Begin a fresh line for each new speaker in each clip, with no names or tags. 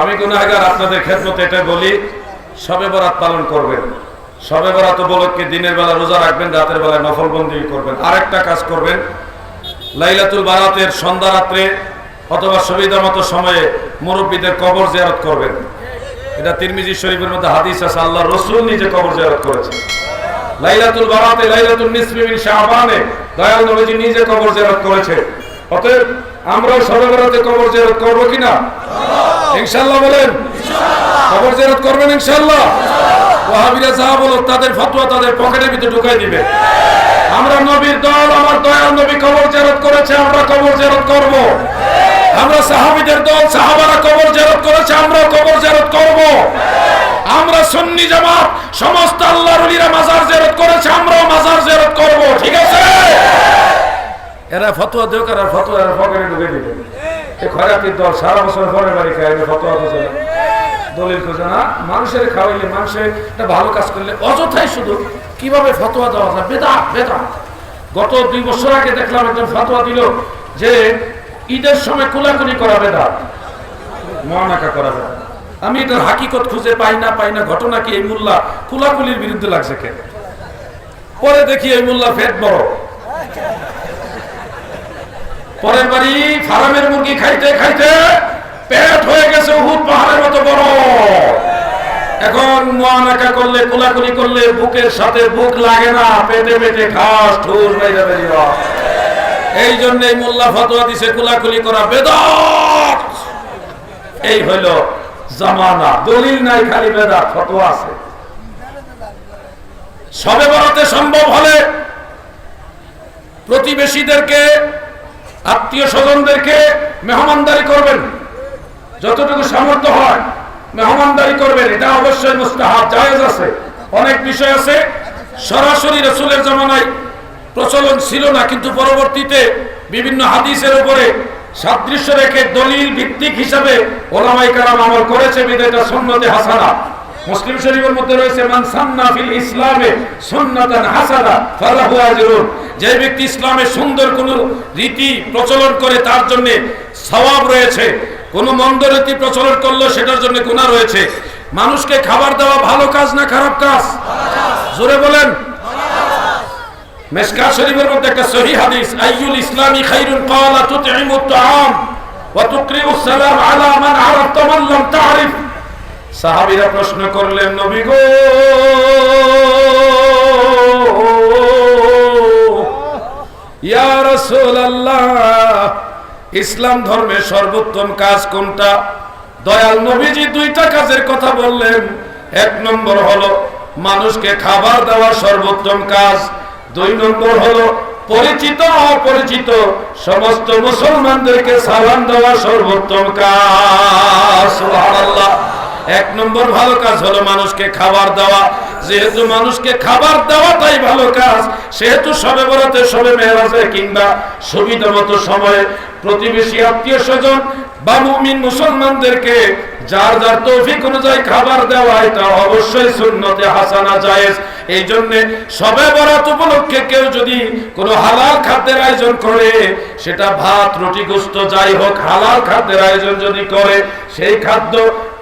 আমি গুনাহগার, আপনাদের খেদমতে এটা বলি, সবে বরাত পালন করবেন। সবে বরাত উপলক্ষে দিনের বেলা রোজা রাখবেন, রাতের বেলায় নফলবন্দি করবেন। আরেকটা কাজ করবেন, লাইলাতুল বারাতের সন্ধ্যা রাত্রে অথবা সুবিধা মতো সময়ে মুরব্বীদের কবর জিয়ারত করবেন। এটা তিরমিজি শরীফের মধ্যে হাদিস আছে আল্লাহ রসুল নিজে কবর জিয়ারত করেছেন। লাইলাতুল বারাতে লাইলাতুল নিসফি মিন শাবানে, দয়াল নবীজি নিজে কবর জিয়ারত করেছে অতএব আমরাও সবে বরাতে কবর জিয়ারত করব কিনা? ইনশাআল্লাহ। বলেন। কবর জিয়ারত করবেন ইনশাআল্লাহ। ওয়াহাবিরা যাহা বলো তাদের ফতোয়া তাদের পকেটের ভিতরে ঢুকাই দিবে। আমরা নবীর দল আমার দয়াল নবী কবর জিয়ারত করেছে আমরা কবর জিয়ারত করব। আমরা সাহাবীদের দল সাহাবারা কবর জিয়ারত করেছে আমরা কবর জিয়ারত করব। আমরা সুন্নি জামাত সমস্ত আল্লাহর মাজার জিয়ারত করেছে আমরাও মাজার জিয়ারত করব। ঠিক আছে? এরা ফতোয়া দেও কার ফতোয়া এরা পকেটে ঢুকে দিবে। খরাকির দল সারা বছর পরে বাড়ি খায় ফতোয়া খোঁজে না। দলিল মানুষের খাওয়াইলে মানুষের একটা ভালো কাজ করলে অযথাই শুধু কীভাবে ফতোয়া দেওয়া যায়? বেদা বেদা গত দুই বছর আগে দেখলাম একজন ফতোয়া দিল যে ঈদের সময় কুলাকুলি করা বেদা মহানাকা করা বেদা আমি এটার হাকিকত খুঁজে পাই না পাই না। ঘটনা কি এই মোল্লা কুলাকুলির বিরুদ্ধে লাগছে কেন? পরে দেখি এই মোল্লা ফেট বড়। পরের বাড়ি ফার্মের মুরগি খাইতে খাইতে পেট হয়ে গেছে উহুদ পাহাড়ের মতো বড়। এখন মোয়ানাকা করলে, কোলাকুলি করলে বুকের সাথে বুক লাগে না, পেটে পেটে ঘাস ঠুর বাইরে বেরিয়ে এই জন্য মোল্লা ফতোয়া দিছে, কোলাকুলি করা বেদাত। এই হইল জামানা, দলিল নাই, খালি বেদাত, ফতোয়া আছে। সবে বরাতে সম্ভব হলে প্রতিবেশীদেরকে আত্মীয় স্বজনদেরকে মেহমানদারি করবেন। যতটুকু সামর্থ্য হয় মেহমানদারি করবেন। এটা অবশ্যই মুস্তাহাব, জায়েজ আছে। অনেক বিষয় আছে। সরাসরি রসুলের জামানায় প্রচলন ছিল না, কিন্তু পরবর্তীতে বিভিন্ন হাদিসের উপরে সাদৃশ্য রেখে দলিল ভিত্তিক হিসাবে ওলামাই কারাম আমল করেছে বিদায়টা সুন্নতে হাসানা। মুসলিম শরীফের মধ্যে রয়েছে, মান সান্না ফিল ইসলামে সুন্নাতান হাসানা, ফালাহু আজরুন। যে ব্যক্তি ইসলামে সুন্দর কোন রীতি প্রচলন করে, তার জন্য সওয়াব রয়েছে। কোন মন্দ রীতি প্রচলন করল সেটার জন্য গুনাহ রয়েছে। মানুষকে খাবার দেওয়া ভালো কাজ না খারাপ কাজ? জোরে বলেন। মেশকা শরীফের মধ্যে একটা সহি হাদিস, আইয়ুল ইসলামি খাইরুন ক্বালা তুতঈমুত তাআম ওয়া তুকরিউস সালাম আলা মান আরাফতা মান লাম তা'রিফ। সাহাবীরা প্রশ্ন করলেন, নবী গো ইসলাম ধর্মের সর্বোত্তম কাজ কোনটা? দয়াল নবীজি দুইটা কাজের কথা বললেন। এক নম্বর হলো, মানুষকে খাবার দেওয়া সর্বোত্তম কাজ। দুই নম্বর হলো, পরিচিত অপরিচিত, সমস্ত মুসলমানদেরকে সালাম দেওয়া সর্বোত্তম কাজ। এক নম্বর ভালো কাজ হলো মানুষকে খাবার দেওয়া। যেহেতু মানুষকে খাবার দেওয়াটাই ভালো কাজ, সেহেতু সবে বরাতে, সবে মেয়েরাজে কিংবা সুবিধা মতো সময়ে প্রতিবেশী আত্মীয় স্বজন বা মুমিন মুসলমানদেরকে যার যার তৌফিক অনুযায়ী খাবার দেওয়া, এটা অবশ্যই সুন্নতে হাসানা জায়েজ। এই জন্য সবে বরাত উপলক্ষে কেউ যদি কোনো হালাল খাদ্যের আয়োজন করে, সেটা ভাত, রুটি, গোস্ত, যাই হোক, হালাল খাদ্যের আয়োজন যদি করে সেই খাদ্য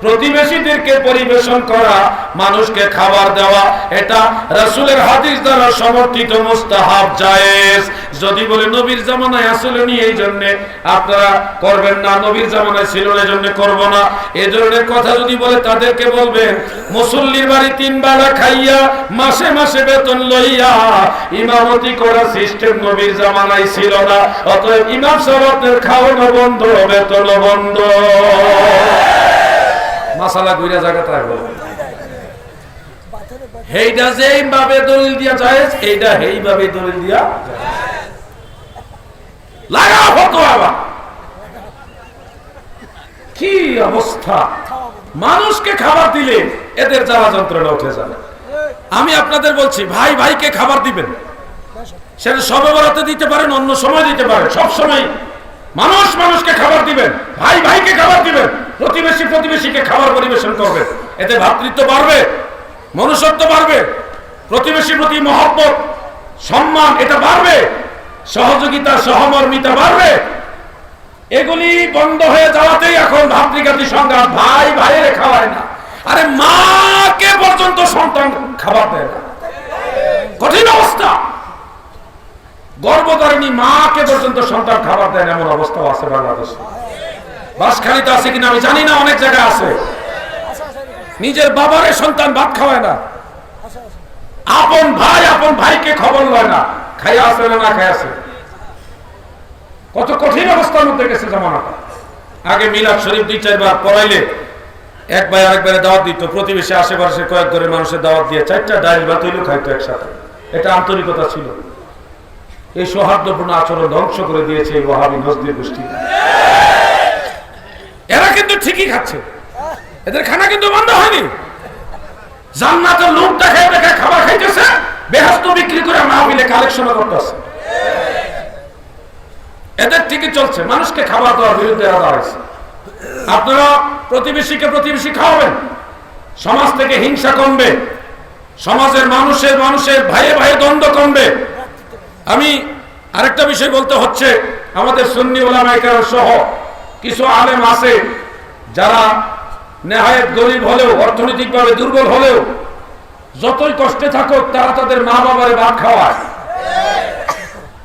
প্রতিবেশীদেরকে পরিবেশন করা, মানুষকে খাবার দেওয়া, এটা রাসূলের হাদিস দ্বারা সমর্থিত মুস্তাহাব, জায়েজ। যদি বলে নবীর জামানায় আসলে নি, এই জন্য আপনারা করবেন না, নবীর জামানায় ছিল এই জন্য করব না। এই ধরনের কথা যদি বলে তাদেরকে বলবেন মুসল্লির বাড়ি তিন বেলা খাইয়া, মাসে মাসে বেতন লইয়া, ইমামতি করা সিস্টেম নবীর জামানায় ছিল না, অতএব ইমাম সাহেবের খাওয়ানো বন্ধ বেতন বন্ধ। মাসালা গুইরা জায়গা থাকবে হেইটা যেইভাবে দলিল দিয়া যায় এইটা হেইভাবে দলিল দিয়া লাগা হতো আবার। কি অবস্থা? মানুষকে খাবার দিলে এদের জ্বালা যন্ত্রণা উঠে যাবে আমি আপনাদের বলছি, ভাই ভাইকে খাবার দিবেন। সেটা সবে বরাতে দিতে পারেন, অন্য সময় দিতে পারেন। সব সময় মানুষ মানুষকে খাবার দিবেন, ভাই ভাইকে খাবার দিবেন। প্রতিবেশী প্রতিবেশীকে খাবার পরিবেশন করবে। এতে ভাতৃত্ব বাড়বে, মনুষ্যত্ব বাড়বে প্রতিবেশী প্রতি মহব্বত, সম্মান এটা বাড়বে, সহযোগিতা, সহমর্মিতা বাড়বে। এগুলি বন্ধ হয়ে যাওয়াতেই এখন ভাতৃঘাতী সংঘাত ভাই ভাইয়ের খাওয়ায় না। আরে মাকে পর্যন্ত সন্তান খাবার দেয় না। কঠিন অবস্থা। গর্ভধারিণী মাকে পর্যন্ত সন্তান খাবার দেয় এমন অবস্থা আছে বাংলাদেশে। বাসখালিতে আছে কিনা আমি জানি না, অনেক জায়গায় আছে। নিজের বাবারে সন্তান ভাত খাওয়ায় না। আপন ভাই আপন ভাইকে খবর লয় না খাই আসে না না খাই আসে কত কঠিন অবস্থার মধ্যে গেছে জামানাটা আগে মিলাদ শরীফ দুই চারবার পড়াইলে এক ভাই আরেকবারে দাওয়াত দিত, প্রতিবেশী আশেপাশে কয়েক ঘরে মানুষের দাওয়াত দিয়ে চারটা ডাইল বা তৈল খাইতো একসাথে। এটা আন্তরিকতা ছিল। এই সৌহার্দ্যপূর্ণ আচরণ ধ্বংস করে দিয়েছে এই ওয়াহাবি নজদির গোষ্ঠী। ঠিকই খাচ্ছে। এদের খানা কিন্তু বন্ধ হয়নি। জান্নাতের লোক দেখায় দেখায় খাবার খাইতেছে বেহাস্ত বিক্রি করে মাহবিলে কালেকশন করতেছে। এদের ঠিকই চলছে, মানুষকে খাবার দেওয়ার বিরুদ্ধে এরা আপনারা প্রতিবেশীকে প্রতিবেশী খাওয়াবেন। সমাজ থেকে হিংসা কমবে। সমাজের মানুষের মানুষের ভাইয়ে ভাইয়ে দ্বন্দ্ব কমবে। আমি আরেকটা বিষয় বলতে হচ্ছে, আমাদের সুন্নি ওলামাইকার সহ কিছু আলেম আছে যারা নেহায়ত গরিব হলেও, অর্থনৈতিকভাবে দুর্বল হলেও, যতই কষ্টে থাকুক, তারা তাদের মা বাবারে ভাত খাওয়ায়।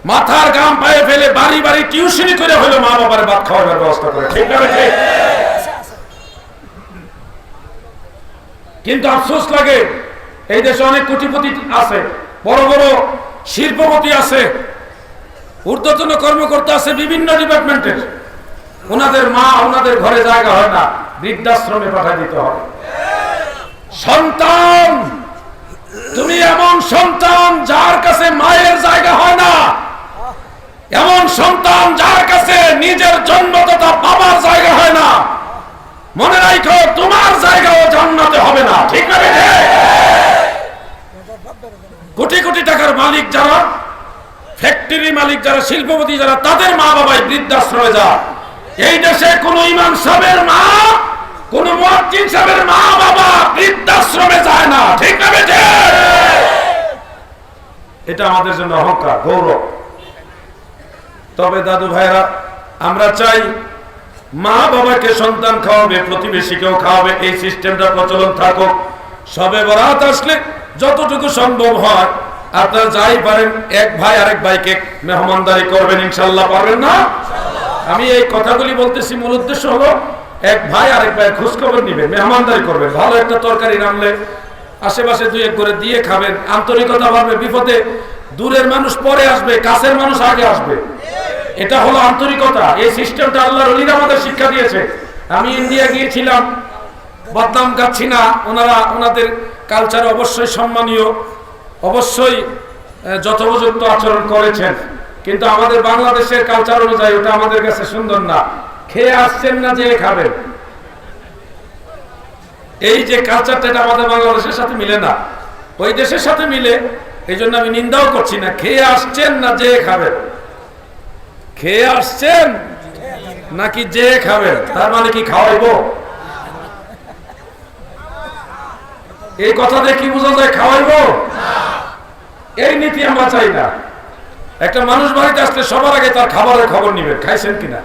মাথার গাম পায়ে ফেলে বাড়ি বাড়ি টিউশনি করে হলেও মা বাবার ভাত খাওয়াবার ব্যবস্থা করে। ঠিক না কিন্তু আফসোস লাগে, এই দেশে অনেক কোটিপতি আছে, বড় বড় শিল্পপতি আছে, ঊর্ধ্বতন কর্মকর্তা আছে বিভিন্ন ডিপার্টমেন্টের। ওনাদের মা ওনাদের ঘরে জায়গা হয় না। বৃদ্ধাশ্রমে পাঠিয়ে দিতে হয় সন্তান! তুমি এমন সন্তান যার কাছে মায়ের জায়গা হয় না। এমন সন্তান যার কাছে নিজের জন্মদাতা বাবার জায়গা হয় না। মনে রাখো, তোমার জায়গাও জান্নাতে হবে না। ঠিক না কোটি কোটি টাকার মালিক যারা ফ্যাক্টরি মালিক যারা, শিল্পপতি যারা, তাদের মা বাবাই বৃদ্ধাশ্রমে যায় এই দেশে কোন ইমাম সাহেবের মা, কোন মুয়াজ্জিন সাহেবের মা বাবা বৃদ্ধাশ্রমে যায় না। ঠিক না এটা আমাদের জন্য অহংকার, গৌরব। তবে দাদু ভাইরা আমরা চাই মা বাবাকে সন্তান খাওয়াবে, প্রতিবেশীকেও খাওয়াবে, এই সিস্টেমটা প্রচলন থাকুক। সবে বরাত আসলে যতটুকু সম্ভব হয়, আপনারা যাই পারেন, এক ভাই আরেক ভাইকে মেহমানদারি করবেন, ইনশাল্লাহ পারবেন না? আমি এই কথাগুলি বলতেছি, মূল উদ্দেশ্য হলো এক ভাই আরেক ভাই খোঁজখবর নিবেন মেহমানদারি করবেন ভালো একটা তরকারি রানলে আশেপাশে দুই এক করে দিয়ে খাবেন, আন্তরিকতা বাড়বে, বিপদে দূরের মানুষ পরে আসবে, কাছের মানুষ আগে আসবে। এটা হলো আন্তরিকতা, এই সিস্টেমটা আল্লাহর অলির আমাদের শিক্ষা দিয়েছে। আমি ইন্ডিয়া গিয়েছিলাম, বদনাম গাচ্ছি না, ওনারা, ওনাদের কালচার অবশ্যই সম্মানীয়, অবশ্যই যথোপযুক্ত আচরণ করেছেন। কিন্তু আমাদের বাংলাদেশের কালচার অনুযায়ী ওটা আমাদের কাছে সুন্দর না। খেয়ে আসছেন না যে খাবেন। এই যে কালচারটা এটা আমাদের বাংলাদেশের সাথে মিলে না। ওই দেশের সাথে মিলে, এই জন্য আমি নিন্দাও করছি না। খেয়ে আসছেন না যে খাবেন। খেয়ে আসছেন নাকি যে খাবেন, তার মানে কি খাওয়াইবো? এই কথা দিয়ে কি বোঝা যায়, খাওয়াইবো? এই নীতি আমরা চাই না। একটা মানুষ বাড়িতে আসলে সবার আগে তার খাবারের খবর নিবেন খাইছেন কিনা?